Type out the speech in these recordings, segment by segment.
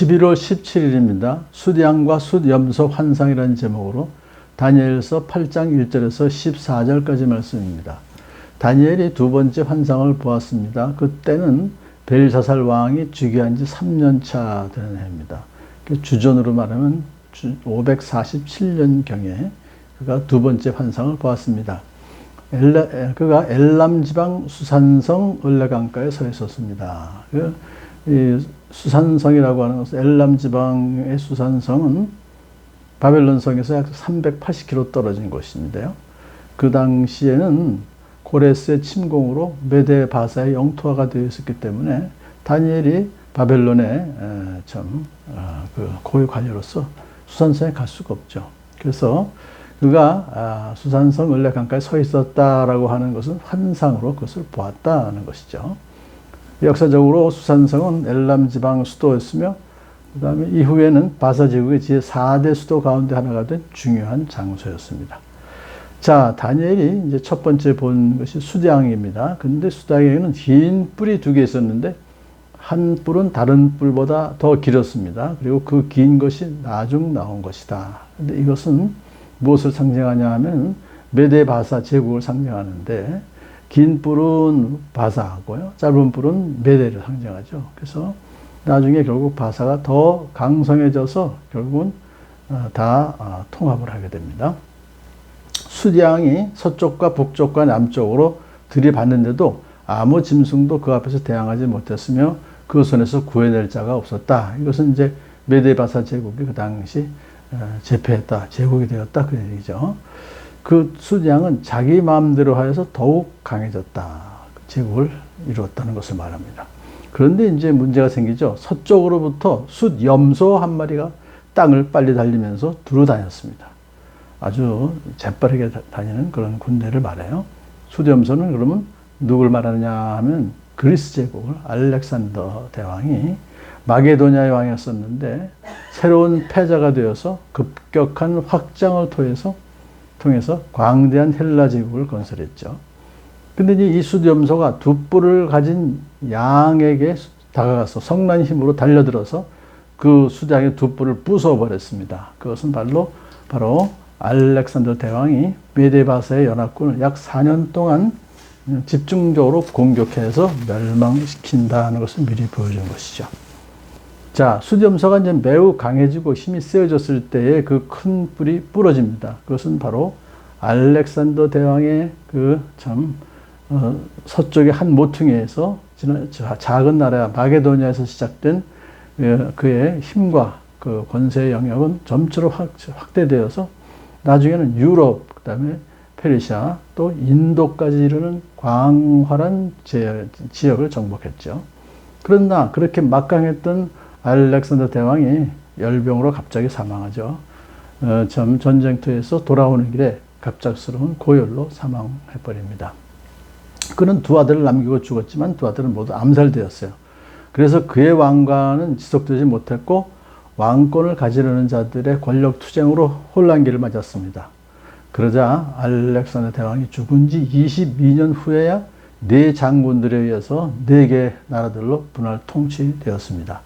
11월 17일입니다. 숫양과 숫염소 환상이라는 제목으로 다니엘서 8장 1절에서 14절까지 말씀입니다. 다니엘이 두 번째 환상을 보았습니다. 그때는 벨사살 왕이 즉위한 지 3년 차 되는 해입니다. 그 주전으로 말하면 547년경에 그가 두 번째 환상을 보았습니다. 엘라, 그가 엘람 지방 수산성 을레강가에 서 있었습니다. 그, 수산성이라고 하는 것은 엘람 지방의 수산성은 바벨론성에서 약 380km 떨어진 곳인데요. 그 당시에는 고레스의 침공으로 메데 바사의 영토화가 되어 있었기 때문에 다니엘이 바벨론의 참, 아, 그 고위 관료로서 수산성에 갈 수가 없죠. 그래서 그가 아, 수산성 을레강가에 서 있었다라고 하는 것은 환상으로 그것을 보았다는 것이죠. 역사적으로 수산성은 엘람 지방 수도였으며 그 다음에 이후에는 바사 제국의 제4대 수도 가운데 하나가 된 중요한 장소였습니다. 자, 다니엘이 이제 첫 번째 본 것이 수장입니다. 근데 수장에는 긴 뿔이 두 개 있었는데 한 뿔은 다른 뿔보다 더 길었습니다. 그리고 그 긴 것이 나중 나온 것이다. 근데 이것은 무엇을 상징하냐 하면 메데 바사 제국을 상징하는데 긴 뿔은 바사하고요. 짧은 뿔은 메데를 상징하죠. 그래서 나중에 결국 바사가 더 강성해져서 결국은 어, 다 어, 통합을 하게 됩니다. 수량이 서쪽과 북쪽과 남쪽으로 들이받는데도 아무 짐승도 그 앞에서 대항하지 못했으며 그 손에서 구해낼 자가 없었다. 이것은 이제 메데바사 제국이 그 당시 어, 제패했다, 제국이 되었다 그 얘기죠. 그 수량은 자기 마음대로 하여서 더욱 강해졌다. 그 제국을 이루었다는 것을 말합니다. 그런데 이제 문제가 생기죠. 서쪽으로부터 숫 염소 한 마리가 땅을 빨리 달리면서 두루 다녔습니다. 아주 재빠르게 다니는 그런 군대를 말해요. 숫 염소는 그러면 누굴 말하느냐 하면 그리스 제국을 알렉산더 대왕이 마게도냐의 왕이었었는데 새로운 패자가 되어서 급격한 확장을 통해서 통해서 광대한 헬라 제국을 건설했죠. 근데 이제 이 수염소가 두 뿔을 가진 양에게 다가가서 성난 힘으로 달려들어서 그 수장의 두 뿔을 부숴버렸습니다. 그것은 바로, 바로 알렉산더 대왕이 메데바사의 연합군을 약 4년 동안 집중적으로 공격해서 멸망시킨다는 것을 미리 보여준 것이죠. 자, 수염소가 이제 매우 강해지고 힘이 세어졌을 때에 그 큰 뿔이 부러집니다. 그것은 바로 알렉산더 대왕의 그 참 어, 서쪽의 한 모퉁이에서 작은 나라 마게도니아에서 시작된 어, 그의 힘과 그 권세의 영역은 점차로 확대되어서 나중에는 유럽, 그 다음에 페르시아, 또 인도까지 이르는 광활한 지역을 정복했죠. 그러나 그렇게 막강했던 알렉산더 대왕이 열병으로 갑자기 사망하죠. 어, 전쟁터에서 돌아오는 길에 갑작스러운 고열로 사망해버립니다. 그는 두 아들을 남기고 죽었지만 두 아들은 모두 암살되었어요. 그래서 그의 왕관은 지속되지 못했고 왕권을 가지려는 자들의 권력 투쟁으로 혼란기를 맞았습니다. 그러자 알렉산더 대왕이 죽은 지 22년 후에야 네 장군들에 의해서 네 개 나라들로 분할 통치되었습니다.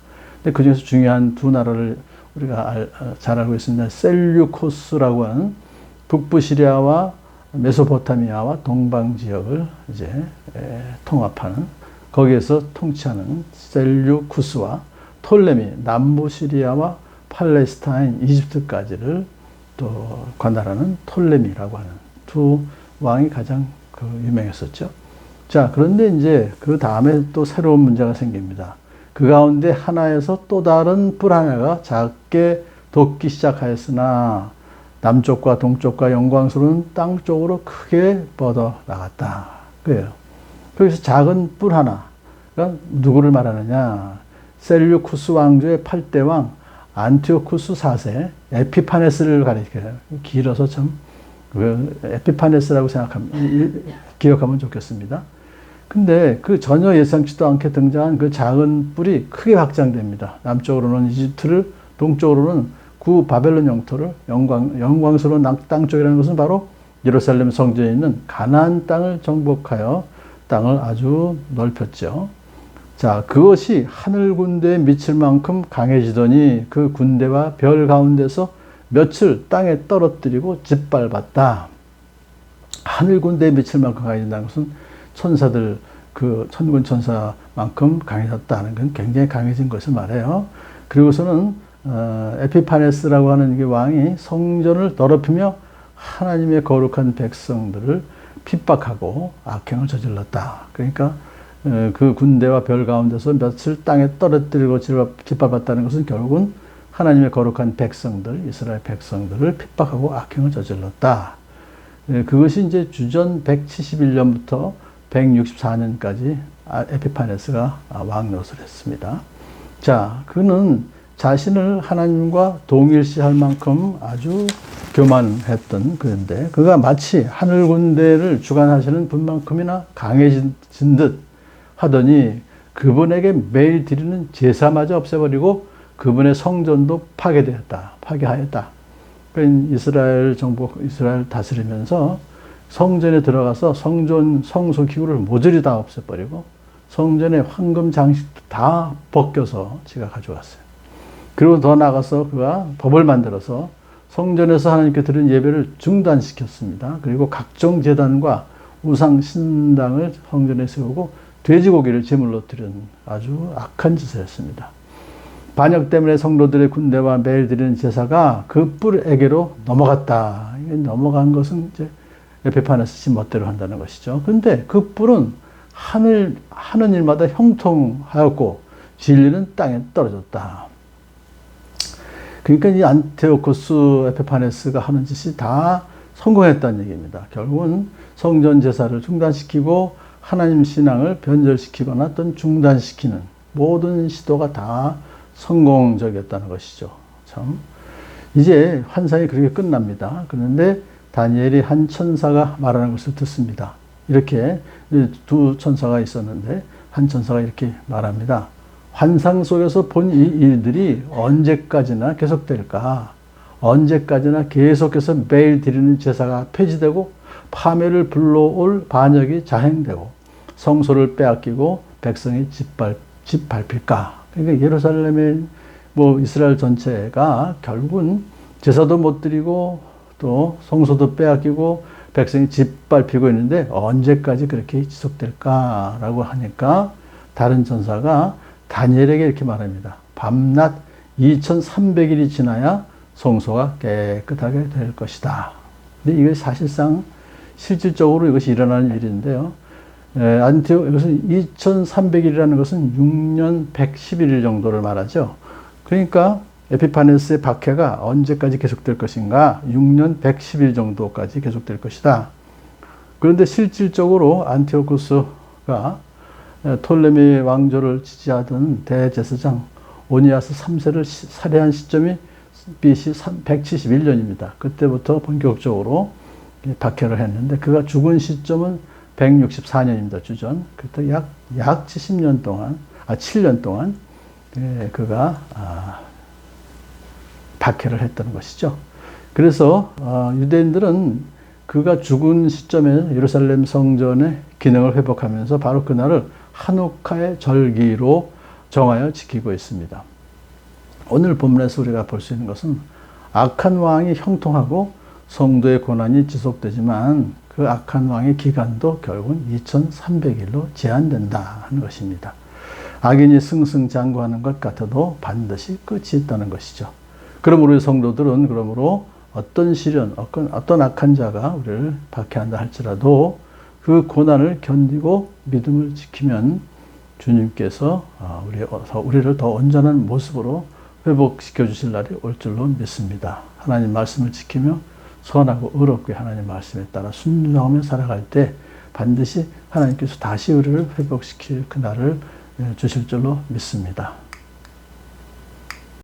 근데 그 중에서 중요한 두 나라를 우리가 어, 잘 알고 있습니다. 셀류코스라고 하는 북부 시리아와 메소포타미아와 동방 지역을 이제 통합하는 거기에서 통치하는 셀류쿠스와 톨레미 남부 시리아와 팔레스타인 이집트까지를 또 관할하는 톨레미라고 하는 두 왕이 가장 그 유명했었죠. 자, 그런데 이제 그 다음에 또 새로운 문제가 생깁니다. 그 가운데 하나에서 또 다른 뿔 하나가 작게 돋기 시작하였으나 남쪽과 동쪽과 영광스러운 땅 쪽으로 크게 뻗어 나갔다. 그래요. 거기서 작은 뿔 하나. 그 누구를 말하느냐. 셀류쿠스 왕조의 8대 왕 안티오쿠스 4세 에피파네스를 가리켜요. 길어서 참, 그 에피파네스라고 생각하면, 기억하면 좋겠습니다. 근데 그 전혀 예상치도 않게 등장한 그 작은 뿔이 크게 확장됩니다. 남쪽으로는 이집트를, 동쪽으로는 구 바벨론 영토를 영광, 영광스러운 땅 쪽이라는 것은 바로 예루살렘 성전에 있는 가나안 땅을 정복하여 땅을 아주 넓혔죠. 자, 그것이 하늘 군대에 미칠 만큼 강해지더니 그 군대와 별 가운데서 며칠 땅에 떨어뜨리고 짓밟았다. 하늘 군대에 미칠 만큼 강해진다는 것은 천사들 그 천군 천사만큼 강해졌다는 건 굉장히 강해진 것을 말해요. 그리고서는 어, 에피파네스라고 하는 이 왕이 성전을 더럽히며 하나님의 거룩한 백성들을 핍박하고 악행을 저질렀다. 그러니까 어, 그 군대와 별 가운데서 며칠 땅에 떨어뜨리고 짓밟았다는 것은 결국은 하나님의 거룩한 백성들, 이스라엘 백성들을 핍박하고 악행을 저질렀다. 예, 그것이 이제 주전 171년부터 164년까지 에피파네스가 왕 노릇을 했습니다. 자, 그는 자신을 하나님과 동일시할 만큼 아주 교만했던 그인데 그가 마치 하늘 군대를 주관하시는 분만큼이나 강해진 듯 하더니 그분에게 매일 드리는 제사마저 없애버리고 그분의 성전도 파괴되었다. 파괴하였다. 그러니까 이스라엘 정부, 이스라엘 다스리면서 성전에 들어가서 성전, 성소 기구를 모조리 다 없애버리고 성전의 황금 장식도 다 벗겨서 지가 가져왔어요. 그리고 더 나가서 그가 법을 만들어서 성전에서 하나님께 드린 예배를 중단시켰습니다. 그리고 각종 재단과 우상 신당을 성전에 세우고 돼지고기를 제물로 드린 아주 악한 짓을 했습니다. 반역 때문에 성도들의 군대와 매일 드리는 제사가 그 뿔에게로 넘어갔다. 넘어간 것은 이제 에페파네스 씨 멋대로 한다는 것이죠. 근데 그 뿔은 하늘, 하는 일마다 형통하였고 진리는 땅에 떨어졌다. 그러니까 이 안테오코스 에페파네스가 하는 짓이 다 성공했다는 얘기입니다. 결국은 성전 제사를 중단시키고 하나님 신앙을 변절시키거나 또는 중단시키는 모든 시도가 다 성공적이었다는 것이죠. 참. 이제 환상이 그렇게 끝납니다. 그런데 다니엘이 한 천사가 말하는 것을 듣습니다. 이렇게 두 천사가 있었는데 한 천사가 이렇게 말합니다. 환상 속에서 본 이 일들이 언제까지나 계속될까? 언제까지나 계속해서 매일 드리는 제사가 폐지되고 파멸을 불러올 반역이 자행되고 성소를 빼앗기고 백성이 짓밟, 짓밟힐까? 그러니까 예루살렘의 뭐 이스라엘 전체가 결국은 제사도 못 드리고 또 성소도 빼앗기고 백성이 짓밟히고 있는데 언제까지 그렇게 지속될까라고 하니까 다른 전사가 다니엘에게 이렇게 말합니다. 밤낮 2300일이 지나야 성소가 깨끗하게 될 것이다. 근데 이게 사실상 실질적으로 이것이 일어나는 일인데요. 안티오 이것은 2300일이라는 것은 6년 111일 정도를 말하죠. 그러니까 에피파네스의 박해가 언제까지 계속될 것인가? 6년 110일 정도까지 계속될 것이다. 그런데 실질적으로 안티오쿠스가 톨레미 왕조를 지지하던 대제사장 오니아스 3세를 살해한 시점이 BC 171년입니다. 그때부터 본격적으로 박해를 했는데 그가 죽은 시점은 164년입니다. 주전. 그때 약, 약 70년 동안, 아, 7년 동안, 예, 그가, 아, 박해를 했던 것이죠. 그래서, 어, 유대인들은 그가 죽은 시점에 예루살렘 성전의 기능을 회복하면서 바로 그날을 한옥카의 절기로 정하여 지키고 있습니다. 오늘 본문에서 우리가 볼 수 있는 것은 악한 왕이 형통하고 성도의 고난이 지속되지만 그 악한 왕의 기간도 결국은 2300일로 제한된다 하는 것입니다. 악인이 승승장구하는 것 같아도 반드시 끝이 있다는 것이죠. 그러므로 성도들은 그러므로 어떤 시련, 어떤, 어떤 악한 자가 우리를 박해한다 할지라도 그 고난을 견디고 믿음을 지키면 주님께서 아, 우리를 더 온전한 모습으로 회복시켜 주실 날이 올 줄로 믿습니다. 하나님 말씀을 지키며 선하고 의롭게 하나님 말씀에 따라 순종하며 살아갈 때 반드시 하나님께서 다시 우리를 회복시킬 그날을 주실 줄로 믿습니다.